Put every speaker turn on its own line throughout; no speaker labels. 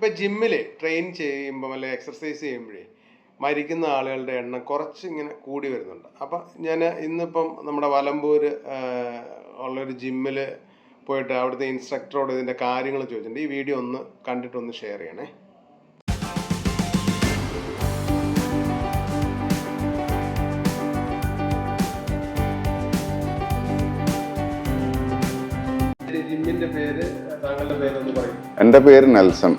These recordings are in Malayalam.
ഇപ്പം ജിമ്മിൽ ട്രെയിൻ ചെയ്യുമ്പോൾ അല്ലെ എക്സർസൈസ് ചെയ്യുമ്പോഴേ മരിക്കുന്ന ആളുകളുടെ എണ്ണം കുറച്ച് ഇങ്ങനെ കൂടി വരുന്നുണ്ട്. അപ്പം ഞാൻ ഇന്നിപ്പം നമ്മുടെ വലമ്പൂർ ഉള്ളൊരു ജിമ്മിൽ പോയിട്ട് അവിടുത്തെ ഇൻസ്ട്രക്ടറോട് ഇതിന്റെ കാര്യങ്ങൾ ചോദിച്ചിട്ടുണ്ട്. ഈ വീഡിയോ ഒന്ന് കണ്ടിട്ടൊന്ന് ഷെയർ ചെയ്യണേ. ജിമ്മിന്റെ പേര് താങ്കളുടെ പേരൊന്ന് പറയും.
എന്റെ പേര് നെൽസൺ.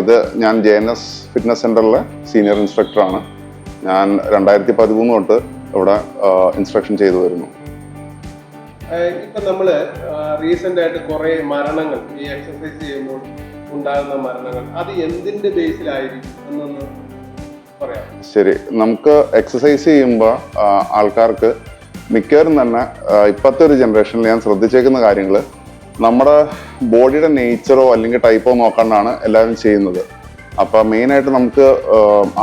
ഇത് ഞാൻ ജെ എൻ എസ് ഫിറ്റ്നസ് സെന്ററിലെ സീനിയർ ഇൻസ്ട്രക്ടറാണ്. ഞാൻ രണ്ടായിരത്തി പതിമൂന്ന് തൊട്ട് ഇവിടെ ഇൻസ്ട്രക്ഷൻ ചെയ്തു വരുന്നു.
ഇപ്പൊ നമ്മൾ റീസെന്റ് ആയിട്ട് കുറെ മരണങ്ങൾ ഈ എക്സസൈസ് ചെയ്യുമ്പോൾ ഉണ്ടാകുന്ന മരണങ്ങൾ അത് എന്തിന്റെ ബേസിലായിരിക്കും എന്നൊന്ന് പറയാം
ശരി. നമുക്ക് എക്സസൈസ് ചെയ്യുമ്പോൾ ആൾക്കാർക്ക് മിക്കവരും തന്നെ ഇപ്പോഴത്തെ ഒരു ജനറേഷനിൽ ഞാൻ ശ്രദ്ധിച്ചേക്കുന്ന കാര്യങ്ങൾ നമ്മുടെ ബോഡിയുടെ നേച്ചറോ അല്ലെങ്കിൽ ടൈപ്പോ നോക്കാണ്ടാണ് എല്ലാവരും ചെയ്യുന്നത്. അപ്പൊ മെയിൻ ആയിട്ട് നമുക്ക്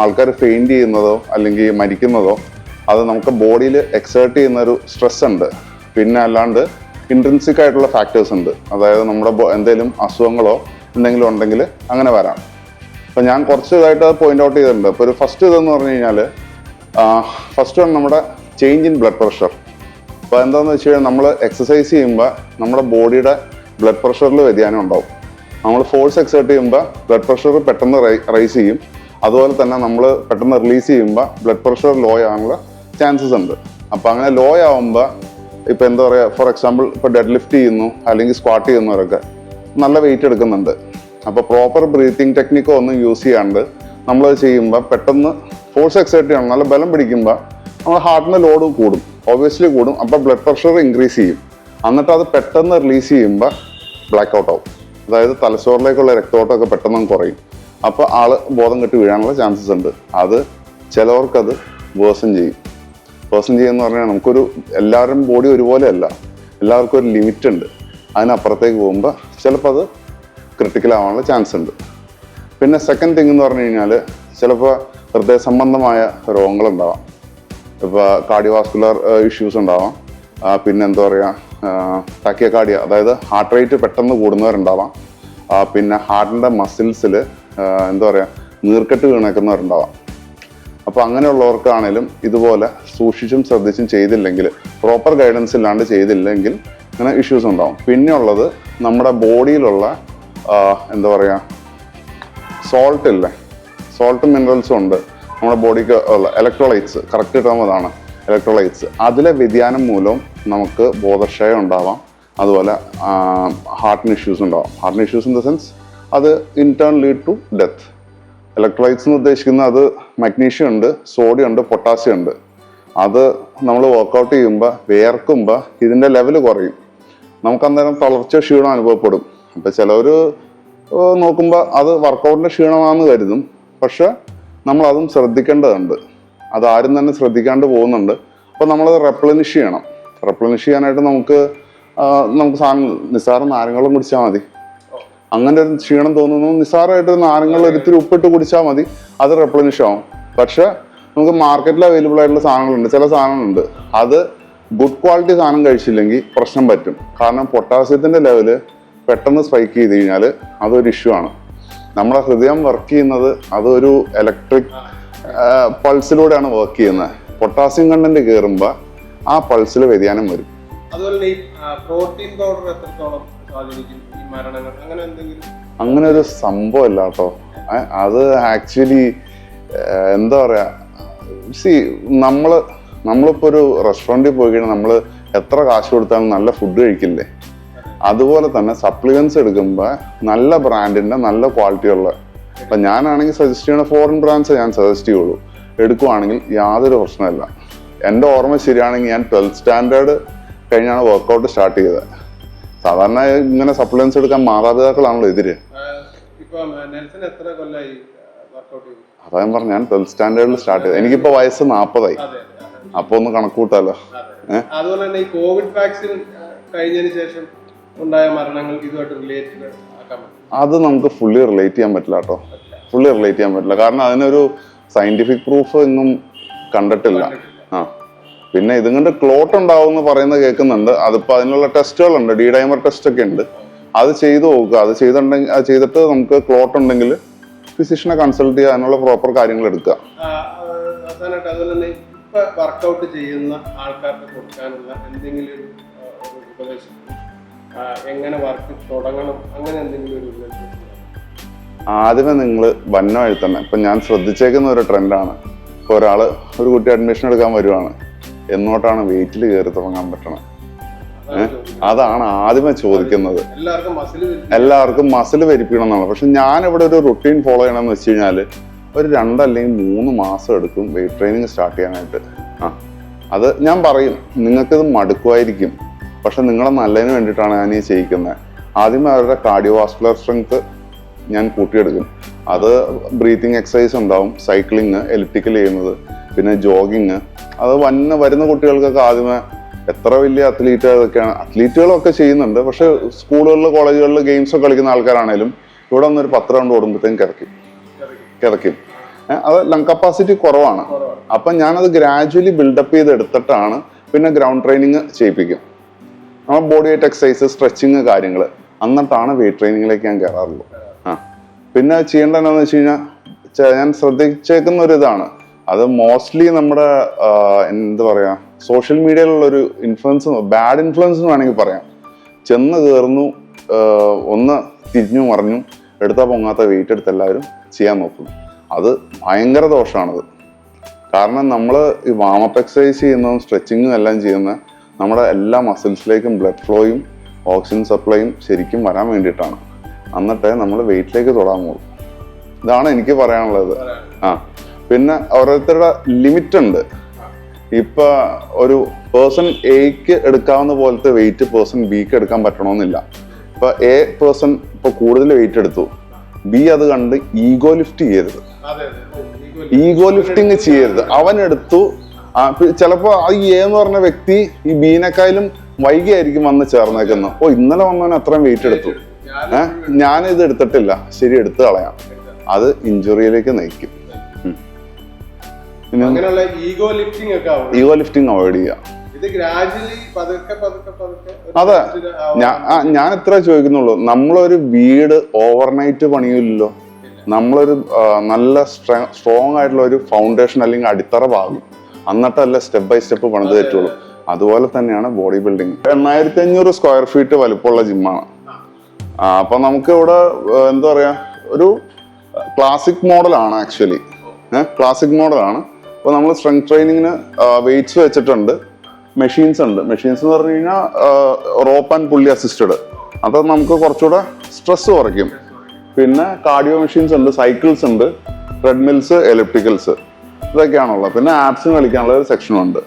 ആൾക്കാർ ഫെയിന്റ് ചെയ്യുന്നതോ അല്ലെങ്കിൽ മരിക്കുന്നതോ അത് നമുക്ക് ബോഡിയിൽ എക്സേർട്ട് ചെയ്യുന്ന ഒരു സ്ട്രെസ് ഉണ്ട്. പിന്നെ അല്ലാണ്ട് ഇൻട്രൻസിക് ആയിട്ടുള്ള ഫാക്ടേഴ്സ് ഉണ്ട്. അതായത് നമ്മുടെ എന്തെങ്കിലും അസുഖങ്ങളോ എന്തെങ്കിലും ഉണ്ടെങ്കിൽ അങ്ങനെ വരാം. അപ്പൊ ഞാൻ കുറച്ച് ഇതായിട്ട് പോയിന്റ് ഔട്ട് ചെയ്തിട്ടുണ്ട്. അപ്പോൾ ഒരു ഫസ്റ്റ് ഇതെന്ന് പറഞ്ഞു കഴിഞ്ഞാൽ ഫസ്റ്റ് വൺ നമ്മുടെ ചേഞ്ച് ഇൻ ബ്ലഡ് പ്രഷർ അപ്പോൾ എന്താണെന്ന് വെച്ച് കഴിഞ്ഞാൽ നമ്മൾ എക്സസൈസ് ചെയ്യുമ്പോൾ നമ്മുടെ ബോഡിയുടെ ബ്ലഡ് പ്രഷറിൽ വ്യതിയാനം ഉണ്ടാവും. നമ്മൾ ഫോഴ്സ് എക്സേർട്ട് ചെയ്യുമ്പോൾ ബ്ലഡ് പ്രഷർ പെട്ടെന്ന് റൈസ് ചെയ്യും. അതുപോലെ തന്നെ നമ്മൾ പെട്ടെന്ന് റിലീസ് ചെയ്യുമ്പോൾ ബ്ലഡ് പ്രഷർ ലോ ആകാനുള്ള ചാൻസസ് ഉണ്ട്. അപ്പോൾ അങ്ങനെ ലോ ആവുമ്പോൾ ഇപ്പോൾ എന്താ പറയുക ഫോർ എക്സാമ്പിൾ ഇപ്പോൾ ഡെഡ് ലിഫ്റ്റ് ചെയ്യുന്നു അല്ലെങ്കിൽ സ്ക്വാട്ട് ചെയ്യുന്നവരൊക്കെ നല്ല വെയിറ്റ് എടുക്കുന്നുണ്ട്. അപ്പോൾ പ്രോപ്പർ ബ്രീത്തിങ് ടെക്നിക്കോ ഒന്നും യൂസ് ചെയ്യാണ്ട് നമ്മളത് ചെയ്യുമ്പോൾ പെട്ടെന്ന് ഫോഴ്സ് എക്സേർട്ട് ചെയ്യണം. നല്ല ബലം പിടിക്കുമ്പോൾ നമ്മുടെ ഹാർട്ടിന്റെ ലോഡ് കൂടും. ഒബ്വിയസ്ലി കൂടും. അപ്പോൾ ബ്ലഡ് പ്രഷർ ഇൻക്രീസ് ചെയ്യും. എന്നിട്ട് അത് പെട്ടെന്ന് റിലീസ് ചെയ്യുമ്പോൾ ബ്ലാക്ക് ഔട്ട് ആവും. അതായത് തലച്ചോറിലേക്കുള്ള രക്തോട്ടമൊക്കെ പെട്ടെന്ന് കുറയും. അപ്പോൾ ആൾ ബോധം കെട്ടി വീഴാനുള്ള ചാൻസസ് ഉണ്ട്. അത് ചിലവർക്കത് വേഴ്സൺ ചെയ്യും. വേഴ്സൺ ചെയ്യുമെന്ന് പറഞ്ഞാൽ നമുക്കൊരു എല്ലാവരും ബോഡി ഒരുപോലെയല്ല. എല്ലാവർക്കും ഒരു ലിമിറ്റ് ഉണ്ട്. അതിനപ്പുറത്തേക്ക് പോകുമ്പോൾ ചിലപ്പോൾ അത് ക്രിട്ടിക്കൽ ആവാനുള്ള ചാൻസ് ഉണ്ട്. പിന്നെ സെക്കൻഡ് തിങ് എന്ന് പറഞ്ഞു കഴിഞ്ഞാൽ ചിലപ്പോൾ ഹൃദയ സംബന്ധമായ രോഗങ്ങളുണ്ടാവാം ഇപ്പോൾ കാർഡിയോവാസ്കുലർ ഇഷ്യൂസ് ഉണ്ടാവാം. പിന്നെ എന്താ പറയുക ടാക്കിയക്കാർഡിയ അതായത് ഹാർട്ട് റേറ്റ് പെട്ടെന്ന് കൂടുന്നവരുണ്ടാവാം. പിന്നെ ഹാർട്ടിന്റെ മസിൽസിൽ എന്താ പറയുക നീർക്കെട്ട് വീണേക്കുന്നവരുണ്ടാവാം. അപ്പോൾ അങ്ങനെയുള്ളവർക്കാണേലും ഇതുപോലെ സൂക്ഷിച്ചും ശ്രദ്ധിച്ചും ചെയ്തില്ലെങ്കിൽ പ്രോപ്പർ ഗൈഡൻസ് ഇല്ലാണ്ട് ചെയ്തില്ലെങ്കിൽ ഇങ്ങനെ ഇഷ്യൂസ് ഉണ്ടാവും. പിന്നെ ഉള്ളത് നമ്മുടെ ബോഡിയിലുള്ള എന്താ പറയുക സോൾട്ട് ഇല്ലേ? സോൾട്ടും മിനറൽസും ഉണ്ട്. നമ്മുടെ ബോഡിക്ക് ഉള്ള ഇലക്ട്രോലൈറ്റ്സ് കറക്റ്റ് ടേം അതാണ് ഇലക്ട്രോലൈറ്റ്സ് അതിലെ വ്യതിയാനം മൂലം നമുക്ക് ബോധക്ഷയം ഉണ്ടാവാം. അതുപോലെ ഹാർട്ടിന് ഇഷ്യൂസ് ഉണ്ടാവാം. ഹാർട്ടിന് ഇഷ്യൂസ് ഇൻ ദ സെൻസ് അത് in lead to death electrolytes എന്ന് ഉദ്ദേശിക്കുന്നത് അത് മഗ്നീഷ്യം ഉണ്ട് സോഡിയം ഉണ്ട് പൊട്ടാസ്യം ഉണ്ട്. അത് നമ്മൾ വർക്കൗട്ട് ചെയ്യുമ്പോൾ വേർക്കുമ്പോൾ ഇതിന്റെ ലെവൽ കുറയും. നമുക്ക് അന്നേരം തളർച്ച ക്ഷീണം അനുഭവപ്പെടും. അപ്പം ചിലവർ നോക്കുമ്പോൾ അത് വർക്കൗട്ടിന്റെ ക്ഷീണമാണെന്ന് കരുതും. പക്ഷെ നമ്മൾ അതും ശ്രദ്ധിക്കേണ്ടതുണ്ട്. അതാരും തന്നെ ശ്രദ്ധിക്കാണ്ട് പോകുന്നുണ്ട്. അപ്പോൾ നമ്മളത് റെപ്ലനിഷ് ചെയ്യണം. റെപ്ലനിഷ് ചെയ്യാനായിട്ട് നമുക്ക് നമുക്ക് സാധനം നിസ്സാരം നാരങ്ങളും കുടിച്ചാൽ മതി. അങ്ങനെ ഒരു ക്ഷീണം തോന്നുന്നു. നിസ്സാരമായിട്ട് നാരങ്ങൾ ഒരിത്തിരി ഉപ്പിട്ട് കുടിച്ചാൽ മതി. അത് റെപ്ലനിഷ് ആവും. പക്ഷെ നമുക്ക് മാർക്കറ്റിൽ അവൈലബിൾ ആയിട്ടുള്ള സാധനങ്ങളുണ്ട്. ചില സാധനങ്ങളുണ്ട്. അത് ഗുഡ് ക്വാളിറ്റി സാധനം കഴിച്ചില്ലെങ്കിൽ പ്രശ്നം പറ്റും. കാരണം പൊട്ടാസ്യത്തിന്റെ ലെവൽ പെട്ടെന്ന് സ്പൈക്ക് ചെയ്ത് കഴിഞ്ഞാൽ അതൊരു ഇഷ്യൂ ആണ്. നമ്മുടെ ഹൃദയം വർക്ക് ചെയ്യുന്നത് അതൊരു ഇലക്ട്രിക് പൾസിലൂടെയാണ് വർക്ക് ചെയ്യുന്നത്. പൊട്ടാസ്യം കണ്ടന്റ് കയറുമ്പോൾ ആ പൾസിൽ വ്യതിയാനം വരും.
അതുപോലെ തന്നെ പ്രോട്ടീൻ പൗഡർ എത്രത്തോളം അങ്ങനെ എന്തെങ്കിലും?
അങ്ങനെ ഒരു സംഭവം ഇല്ല കേട്ടോ. അത് ആക്ച്വലി എന്താ പറയാ സി നമ്മൾ നമ്മളിപ്പോ ഒരു റെസ്റ്റോറന്റിൽ പോയി കഴിഞ്ഞാൽ നമ്മൾ എത്ര കാശ് കൊടുത്താലും നല്ല ഫുഡ് കഴിക്കില്ലേ? അതുപോലെ തന്നെ സപ്ലിമെന്റ്സ് എടുക്കുമ്പോൾ നല്ല ബ്രാൻഡിന്റെ നല്ല ക്വാളിറ്റി ഉള്ള അപ്പൊ ഞാനാണെങ്കിൽ സജസ്റ്റ് ചെയ്യുന്ന ഫോറിൻ ബ്രാൻഡ്സ് ഞാൻ സജസ്റ്റ് ചെയ്യുള്ളൂ. എടുക്കുവാണെങ്കിൽ യാതൊരു പ്രശ്നമില്ല എന്റെ ഓർമ്മ ശരിയാണെങ്കിൽ ഞാൻ ട്വൽത്ത് സ്റ്റാൻഡേർഡ് കഴിഞ്ഞാണ് വർക്കൗട്ട് സ്റ്റാർട്ട് ചെയ്തത്. സാധാരണ ഇങ്ങനെ സപ്ലിമെന്റ്സ് എടുക്കാൻ മാതാപിതാക്കളാണല്ലോ എതിര്. അതാ ഞാൻ പറഞ്ഞു ഞാൻ ട്വൽത്ത് സ്റ്റാൻഡേർഡിൽ സ്റ്റാർട്ട് ചെയ്തത്. എനിക്കിപ്പോ വയസ്സ് നാൽപ്പതായി
അതെ അതെ
അപ്പൊ ഒന്ന് കണക്കൂട്ടാലോ?
അതെ. അതുപോലെ തന്നെ ഈ കോവിഡ് വാക്സിൻ കഴിഞ്ഞതിന് ശേഷം ഉണ്ടായ മരണങ്ങൾ ഇതുമായിട്ട് റിലേറ്റഡ്
അത് നമുക്ക് ഫുള്ളി റിലേറ്റ് ചെയ്യാൻ പറ്റില്ല കേട്ടോ. ഫുള്ളി റിലേറ്റ് ചെയ്യാൻ പറ്റില്ല. കാരണം അതിനൊരു സയന്റിഫിക് പ്രൂഫ് ഒന്നും കണ്ടിട്ടില്ല. ആ. പിന്നെ ഇതും കൊണ്ട് ക്ലോട്ട് ഉണ്ടാവും എന്ന് പറയുന്നത് കേൾക്കുന്നുണ്ട്. അതിപ്പോ അതിനുള്ള ടെസ്റ്റുകളുണ്ട്. ഡി ഡൈമർ ടെസ്റ്റ് ഒക്കെ ഉണ്ട്. അത് ചെയ്തു നോക്കുക. അത് ചെയ്തിട്ടുണ്ടെങ്കിൽ അത് ചെയ്തിട്ട് നമുക്ക് ക്ലോട്ട് ഉണ്ടെങ്കിൽ ഫിസിഷ്യനെ കൺസൾട്ട് ചെയ്യുക അതിനുള്ള പ്രോപ്പർ കാര്യങ്ങൾ എടുക്കുക.
വർക്കൗട്ട് ചെയ്യുന്ന ആൾക്കാർക്ക് കൊടുക്കാനുള്ള എന്തെങ്കിലും എങ്ങനെ വർക്ക് തുടങ്ങണം? അങ്ങനെ എന്തെങ്കിലും ഒരു
ആദ്യമേ നിങ്ങൾ വന്ന തന്നെ ഇപ്പം ഞാൻ ശ്രദ്ധിച്ചേക്കുന്ന ഒരു ട്രെൻഡാണ്. ഇപ്പോൾ ഒരാൾ ഒരു കുട്ടി അഡ്മിഷൻ എടുക്കാൻ വരുവാണ്. എന്നോട്ടാണ് വെയിറ്റിൽ കയറി തുടങ്ങാൻ പറ്റണം
അതാണ്.
ആദ്യമേ ചോദിക്കുന്നത്.
എല്ലാവർക്കും മസിൽ
എല്ലാവർക്കും മസിൽ വരിപ്പിക്കണം എന്നാണ് പക്ഷെ ഞാൻ ഇവിടെ ഒരു റുട്ടീൻ ഫോളോ ചെയ്യണമെന്ന് വെച്ച് കഴിഞ്ഞാൽ ഒരു രണ്ടല്ലെങ്കിൽ മൂന്ന് മാസം എടുക്കും വെയിറ്റ് ട്രെയിനിങ് സ്റ്റാർട്ട് ചെയ്യാനായിട്ട്. ആ. അത് ഞാൻ പറയും. നിങ്ങൾക്കിത് മടുക്കുമായിരിക്കും. പക്ഷെ നിങ്ങളെ നല്ലതിന് വേണ്ടിയിട്ടാണ് ഞാൻ ഈ ചെയ്യിക്കുന്നത് ആദ്യം അവരുടെ കാർഡിയോവാസ്കുലർ സ്ട്രെങ്ത് ഞാൻ കൂട്ടിയെടുക്കും. അത് ബ്രീത്തിങ് എക്സസൈസ് ഉണ്ടാവും സൈക്ലിങ് എലിപ്റ്റിക്കൽ ചെയ്യുന്നത് പിന്നെ ജോഗിങ് അത് വന്ന വരുന്ന കുട്ടികൾക്കൊക്കെ ആദ്യമേ എത്ര വലിയ അത്ലീറ്റ് അതൊക്കെയാണ് അത്ലീറ്റുകളൊക്കെ ചെയ്യുന്നുണ്ട്. പക്ഷെ സ്കൂളുകളിൽ കോളേജുകളിൽ ഗെയിംസ് ഒക്കെ കളിക്കുന്ന ആൾക്കാരാണേലും ഇവിടെ ഒരു പത്ത് റൗണ്ട് ഓടുമ്പോഴത്തേക്കും കിടക്കും കിടക്കും അത് ലങ് കപ്പാസിറ്റി കുറവാണ്. അപ്പം ഞാനത് ഗ്രാജുവലി ബിൽഡപ്പ് ചെയ്ത് എടുത്തിട്ടാണ് പിന്നെ ഗ്രൗണ്ട് ട്രെയിനിങ് ചെയ്യിപ്പിക്കും. നമ്മൾ ബോഡി വെയിറ്റ് എക്സസൈസ് സ്ട്രെച്ചിങ് കാര്യങ്ങൾ അന്നിട്ടാണ് വെയിറ്റ് ട്രെയിനിങ്ങിലേക്ക് ഞാൻ കയറാറുള്ളൂ ആ. പിന്നെ ചെയ്യേണ്ടത് എന്താണെന്ന് വെച്ച് കഴിഞ്ഞാൽ ഞാൻ ശ്രദ്ധിച്ചേക്കുന്ന ഒരു ഇതാണ്. അത് മോസ്റ്റ്ലി നമ്മുടെ എന്ത് എന്താ പറയാ സോഷ്യൽ മീഡിയയിലുള്ളൊരു ഇൻഫ്ലുവൻസ് ബാഡ് ഇൻഫ്ലുവൻസ് എന്ന് വേണമെങ്കിൽ പറയാം. ചെന്ന് കയറുന്നു ഒന്ന് തിരിഞ്ഞു മറിഞ്ഞു എടുത്താൽ പൊങ്ങാത്ത വെയിറ്റ് എടുത്ത് എല്ലാവരും ചെയ്യാൻ നോക്കുന്നു അത് ഭയങ്കര ദോഷമാണത് കാരണം നമ്മൾ ഈ വാമപ്പ് എക്സസൈസ് ചെയ്യുന്നതും സ്ട്രെച്ചിങ്ങും എല്ലാം ചെയ്യുന്ന നമ്മുടെ എല്ലാ മസിൽസിലേക്കും ബ്ലഡ് ഫ്ലോയും ഓക്സിജൻ സപ്ലൈയും ശരിക്കും വരാൻ വേണ്ടിയിട്ടാണ്. എന്നിട്ടേ നമ്മൾ വെയിറ്റിലേക്ക് തൊടാൻ പോകും. ഇതാണ് എനിക്ക് പറയാനുള്ളത്. ആ പിന്നെ ഓരോരുത്തരുടെ ലിമിറ്റ് ഉണ്ട് ഇപ്പൊ ഒരു പേഴ്സൺ എക്ക് എടുക്കാവുന്ന പോലത്തെ വെയിറ്റ് പേഴ്സൺ ബിക്ക് എടുക്കാൻ പറ്റണമെന്നില്ല ഇപ്പൊ എ പേഴ്സൺ ഇപ്പൊ കൂടുതൽ വെയിറ്റ് എടുത്തു. ബി അത് കണ്ട് ഈഗോ ലിഫ്റ്റ് ചെയ്യരുത്. ഈഗോ ലിഫ്റ്റിംഗ് ചെയ്യരുത്. അവൻ എടുത്തു ചിലപ്പോ ആ ഈ എ എന്ന് പറഞ്ഞ വ്യക്തി ഈ ബീനക്കായാലും വൈകിയായിരിക്കും വന്ന് ചേർന്നേക്കുന്നത്. ഓ ഇന്നലെ വന്നവൻ അത്രയും വെയിറ്റ് എടുത്തു. ഏഹ് ഞാൻ ഇത് എടുത്തിട്ടില്ല. ശരി എടുത്തു കളയാം. അത് ഇഞ്ചുറിയിലേക്ക് നയിക്കും.
ഈഗോ ലിഫ്റ്റിംഗ്
അവോയ്ഡ്
പതുക്കെ
അതെ. ഞാൻ ഇത്ര ചോദിക്കുന്നുള്ളൂ. നമ്മളൊരു വീട് ഓവർനൈറ്റ് പണിയില്ലല്ലോ. നമ്മളൊരു നല്ല സ്ട്രോങ് ആയിട്ടുള്ള ഒരു ഫൗണ്ടേഷൻ അല്ലെങ്കിൽ അടിത്തറ പാകും എന്നിട്ടല്ല സ്റ്റെപ്പ് ബൈ സ്റ്റെപ്പ് പണിത് തെറ്റുള്ളൂ. അതുപോലെ തന്നെയാണ് ബോഡി ബിൽഡിംഗ് എണ്ണായിരത്തി അഞ്ഞൂറ് സ്ക്വയർ ഫീറ്റ് വലിപ്പമുള്ള ജിമ്മാണ് അപ്പൊ നമുക്ക് ഇവിടെ എന്താ പറയാ ഒരു ക്ലാസിക് മോഡലാണ് ആക്ച്വലി ക്ലാസിക് മോഡലാണ് അപ്പോൾ നമ്മൾ സ്ട്രെങ്ത് ട്രെയിനിങ്ങിന് വെയിറ്റ്സ് വെച്ചിട്ടുണ്ട്. മെഷീൻസ് ഉണ്ട്. മെഷീൻസ് എന്ന് പറഞ്ഞു കഴിഞ്ഞാൽ റോപ്പ് ആൻഡ് പുള്ളി അസിസ്റ്റഡ് അത് നമുക്ക് കുറച്ചുകൂടെ സ്ട്രെസ് കുറയ്ക്കും. പിന്നെ കാർഡിയോ മെഷീൻസ് ഉണ്ട് സൈക്കിൾസ് ഉണ്ട് ട്രെഡ്മിൽസ് എലിപ്റ്റിക്കൽസ് ഇതൊക്കെയാണുള്ളത്. പിന്നെ ആർട്സും കളിക്കാനുള്ള ഒരു സെക്ഷനും ഉണ്ട്.